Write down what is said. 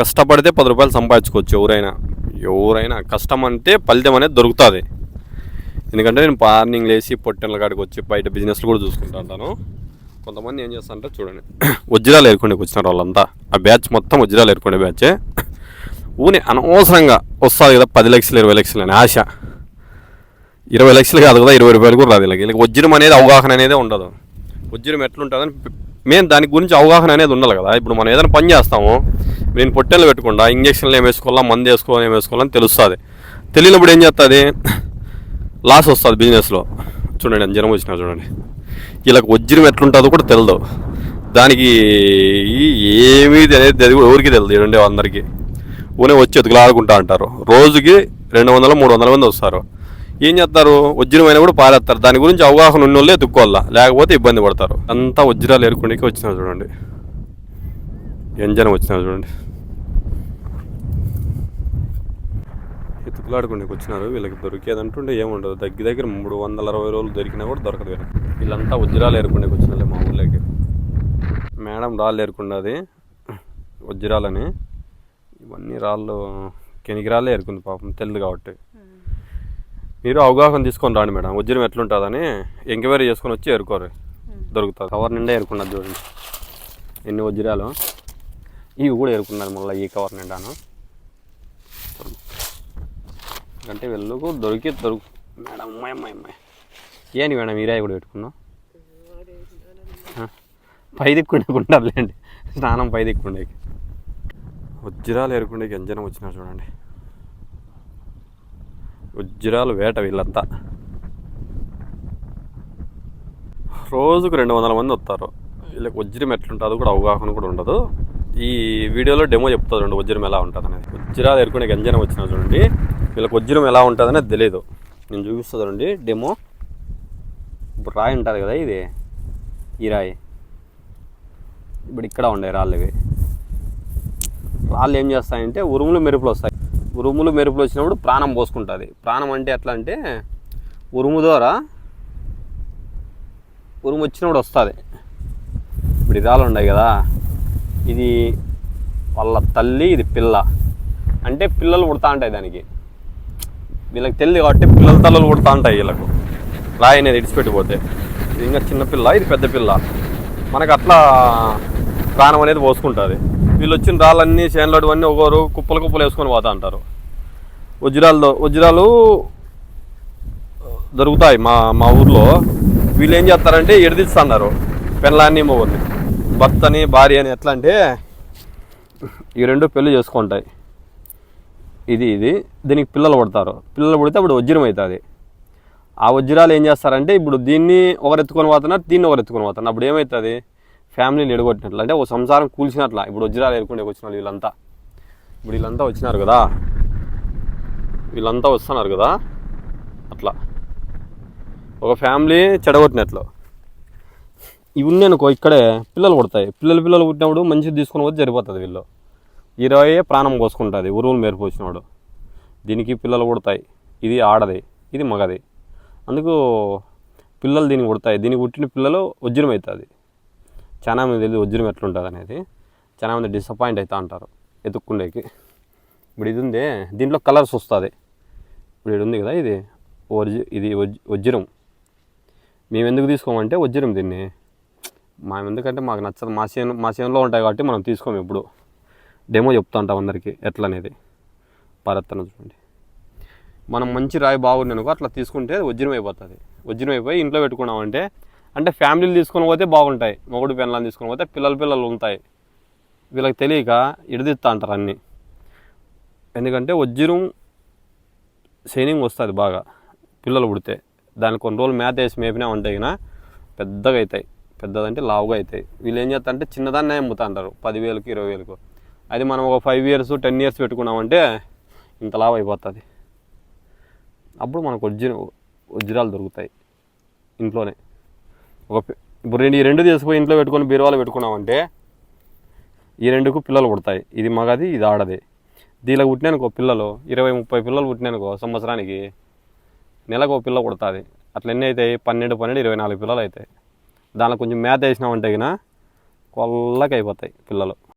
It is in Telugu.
కష్టపడితే పది రూపాయలు సంపాదించుకోవచ్చు ఎవరైనా. ఎవరైనా కష్టం అంటే ఫలితం అనేది దొరుకుతుంది. ఎందుకంటే నేను మార్నింగ్ లేచి పొట్టెల కాడికి వచ్చి బయట బిజినెస్లు కూడా చూసుకుంటా ఉంటాను. కొంతమంది ఏం చేస్తారంటే చూడండి. వజ్రాలు ఏరుకునేకి వచ్చినారు వాళ్ళంతా. ఆ బ్యాచ్ మొత్తం వజ్రాలు ఏరుకునే బ్యాచే ఊని అనవసరంగా వస్తుంది కదా పది లక్షలు ఇరవై లక్షలు అని ఆశ. ఇరవై లక్షలు కాదు కదా ఇరవై రూపాయలు కూడా రాదు ఇలా వజ్రం అనేది అవగాహన అనేది ఉండదు. వజ్రం ఎట్లుంటుందని మేము దాని గురించి అవగాహన అనేది ఉండాలి కదా. ఇప్పుడు మనం ఏదైనా పని చేస్తాము నేను పొట్టెలు పెట్టకుండా ఇంజక్షన్లు ఏం వేసుకోవాలా మందు వేసుకోవాలి ఏం వేసుకోవాలని తెలుస్తుంది. తెలియనప్పుడు ఏం చేస్తుంది లాస్ వస్తుంది బిజినెస్లో. చూడండి జ్వరం వచ్చినా చూడండి. వీళ్ళకి వజ్రం ఎట్లుంటుందో కూడా తెలియదు దానికి ఏమీ అనేది అది కూడా ఎవరికి తెలియదు చూడండి అందరికీ. ఊనే వచ్చి ఎతుకులాడుకుంటా అంటారు. రోజుకి రెండు వందల మూడు వందల మంది వస్తారు. ఏం చేస్తారు? వజ్రమైన కూడా పారేస్తారు. దాని గురించి అవగాహన ఉన్న వాళ్ళే ఎత్తుక్కోవాలా లేకపోతే ఇబ్బంది పడతారు. అంతా వజ్రాలు ఏరుకునేకి వచ్చినారు చూడండి. ఎంజనం వచ్చినారు చూడండి. ఎత్తుకులాడుకునేకి వచ్చినారు. వీళ్ళకి దొరికేదంటుండే ఏముండదు. దగ్గర దగ్గర మూడు వందల అరవై రోజులు దొరికినా కూడా దొరకదు వీళ్ళకి. వీళ్ళంతా వజ్రాలు ఏరుకునేకి వచ్చినారులే మా ఊళ్ళోకి మేడం రాళ్ళు ఏరుకున్నది వజ్రాలని. ఇవన్నీ రాళ్ళు కెనికి రాళ్ళే ఏరుకుంది పాపం. తెలియదు కాబట్టి. మీరు అవగాహన తీసుకొని రాండి మేడం. వజ్రం ఎట్లుంటుందని ఎంక్వైరీ చేసుకొని వచ్చి ఏరుకోరు దొరుకుతుంది. కవర్ నిండా ఏరుకున్నది చూడండి. ఎన్ని వజ్రాలు. ఇవి కూడా ఏరుకున్నారు మళ్ళీ ఈ కవర్ నిండాను. అంటే వెళ్ళకు దొరికి దొరుకు మేడం అమ్మాయి అమ్మాయి అమ్మాయి. ఏంటి మేడం మీరే కూడా పెట్టుకున్నాం ఆ, పై దిక్కుండేకుంటారులేండి స్నానం పై దిక్కుండేకి వజ్రాలు ఏరుకుండేకి అంజనం వచ్చినా చూడండి. వజ్రాలు వేట వీళ్ళంతా. రోజుకు రెండు వందల మంది వస్తారు. వీళ్ళకి వజ్రం ఎట్లుంటుంది కూడా అవగాహన కూడా ఉండదు. ఈ వీడియోలో డెమో చెప్తుంది చూడండి వజ్రం ఎలా ఉంటుంది అనేది వజ్రాలు ఎరుకునే గంజనం వచ్చినా చూడండి. వీళ్ళకి వజ్రం ఎలా ఉంటుంది అనేది తెలియదు నేను చూపిస్తుందండి డెమో ఇప్పుడు రాయి ఉంటుంది కదా ఇది ఈ రాయి. ఇప్పుడు ఇక్కడ ఉండే రాళ్ళు ఇవి. రాళ్ళు ఏం చేస్తాయంటే ఉరుములు మెరుపులు వస్తాయి. ఉరుములు మెరుపులు వచ్చినప్పుడు ప్రాణం పోసుకుంటుంది. ప్రాణం అంటే ఎట్లా అంటే ఉరుము ద్వారా ఉరుము వచ్చినప్పుడు వస్తుంది. ఇప్పుడు ఈ రాళ్ళు ఉన్నాయి కదా ఇది వాళ్ళ తల్లి ఇది పిల్ల. అంటే పిల్లలు పుడతా ఉంటాయి దానికి. వీళ్ళకి తెలియదు కాబట్టి పిల్లల తల్లలు కొడుతూ ఉంటాయి వీళ్ళకు. రాయి అనేది ఇడిచిపెట్టిపోతే. ఇది ఇంకా చిన్నపిల్ల ఇది పెద్ద పిల్ల. మనకు అట్లా ప్రాణం అనేది పోసుకుంటుంది. వీళ్ళు వచ్చిన రాళ్ళన్నీ చేనులు అన్నీ ఒకరు కుప్పలు కుప్పలు వేసుకొని పోతా అంటారు వజ్రాలు వజ్రాలు దొరుకుతాయి మా మా ఊర్లో. వీళ్ళు ఏం చేస్తారంటే ఎడదిస్తున్నారు పెళ్ళాన్ని మొగని భర్తని భార్య అని ఎట్లా అంటే ఈ రెండు పెళ్ళి చేసుకుంటాయి. ఇది ఇది. దీనికి పిల్లలు పడతారు పిల్లలు పుడితే అప్పుడు వజ్రం అవుతుంది. ఆ వజ్రాలు ఏం చేస్తారంటే ఇప్పుడు దీన్ని ఒకరు ఎత్తుకొని పోతున్నారు దీన్ని ఒకరు ఎత్తుకొని పోతున్నారు. అప్పుడు ఏమవుతుంది ఫ్యామిలీని ఎడగొట్టినట్లు. అంటే ఒక సంసారం కూల్చినట్ల. ఇప్పుడు వజ్రాలు ఎరుకుండే వచ్చిన వాళ్ళు వీళ్ళంతా. ఇప్పుడు వీళ్ళంతా వచ్చినారు కదా. వీళ్ళంతా వస్తున్నారు కదా. అట్లా. ఒక ఫ్యామిలీ చెడగొట్టినట్లు. ఇవి ఉన్నాయనుకో ఇక్కడే పిల్లలు పుడతాయి పిల్లలు పిల్లలు పుట్టినప్పుడు మంచిది తీసుకుని పోతే సరిపోతుంది వీళ్ళు. ఇరవై ప్రాణం కోసుకుంటుంది ఉరువులు మేరకు దీనికి పిల్లలు పుడతాయి. ఇది ఆడది ఇది మగది. అందుకు పిల్లలు దీనికి పుడతాయి. దీనికి పుట్టిన పిల్లలు వజ్రం అవుతుంది చాలా మంది తెలియదు వజ్రం ఎట్లుంటుంది అనేది. చాలా మంది డిసప్పాయింట్ అవుతా అంటారు ఎత్తుక్కుండేకి. ఇప్పుడు ఇది ఉంది దీంట్లో కలర్స్ వస్తుంది. ఇప్పుడు ఇది ఉంది కదా ఇది ఒరిజి ఇది వజ్- వజ్రం మేము ఎందుకు తీసుకోమంటే వజ్రం దీన్ని. మా ఎందుకంటే మాకు నచ్చదు. మా చేను మా చేనులో ఉంటాయి కాబట్టి మనం తీసుకోము ఎప్పుడు. డెమో చెప్తా ఉంటాం అందరికీ ఎట్లా అనేది చూడండి. మనం మంచి రాయి బాగుంది అనుకో అట్లా తీసుకుంటే వజ్రం అయిపోతుంది వజ్రం అయిపోయి ఇంట్లో పెట్టుకున్నామంటే అంటే ఫ్యామిలీలు తీసుకొని పోతే బాగుంటాయి. మొగుడు పిల్లలు తీసుకొని పోతే పిల్లలు పిల్లలు ఉంటాయి. వీళ్ళకి తెలియక ఇడదిస్తా అంటారు అన్నీ. ఎందుకంటే వజ్రం షైనింగ్ వస్తుంది బాగా పిల్లలు పుడితే. దానికి కొన్ని రోజులు మేత వేసి మేపినా ఉంటాయి పెద్దగా అవుతాయి. పెద్దదంటే లావుగా అవుతాయి. వీళ్ళు ఏం చేస్తారంటే చిన్నదాన్నే అమ్ముతా అంటారు పదివేలకు ఇరవై వేలకు అది మనం ఒక ఫైవ్ ఇయర్స్ టెన్ ఇయర్స్ పెట్టుకున్నామంటే ఇంత లాభ అయిపోతుంది. అప్పుడు మనకు వజ్ర వజ్రాలు దొరుకుతాయి ఇంట్లోనే. ఒక ఇప్పుడు రెండు ఈ రెండు తీసుకుపోయి ఇంట్లో పెట్టుకొని బీరువాలో పెట్టుకున్నామంటే ఈ రెండుకు పిల్లలు పుడతాయి. ఇది మగది ఇది ఆడది. దీనికి పుట్టినానుకో పిల్లలు ఇరవై ముప్పై పిల్లలు పుట్టినానుకో సంవత్సరానికి నెలకు ఒక పిల్ల పుడుతుంది. అట్లా ఎన్ని అవుతాయి పన్నెండు పన్నెండు ఇరవై నాలుగు పిల్లలు అవుతాయి దానిలో కొంచెం మేత వేసినామంటే గిన కొల్లకి అయిపోతాయి పిల్లలు.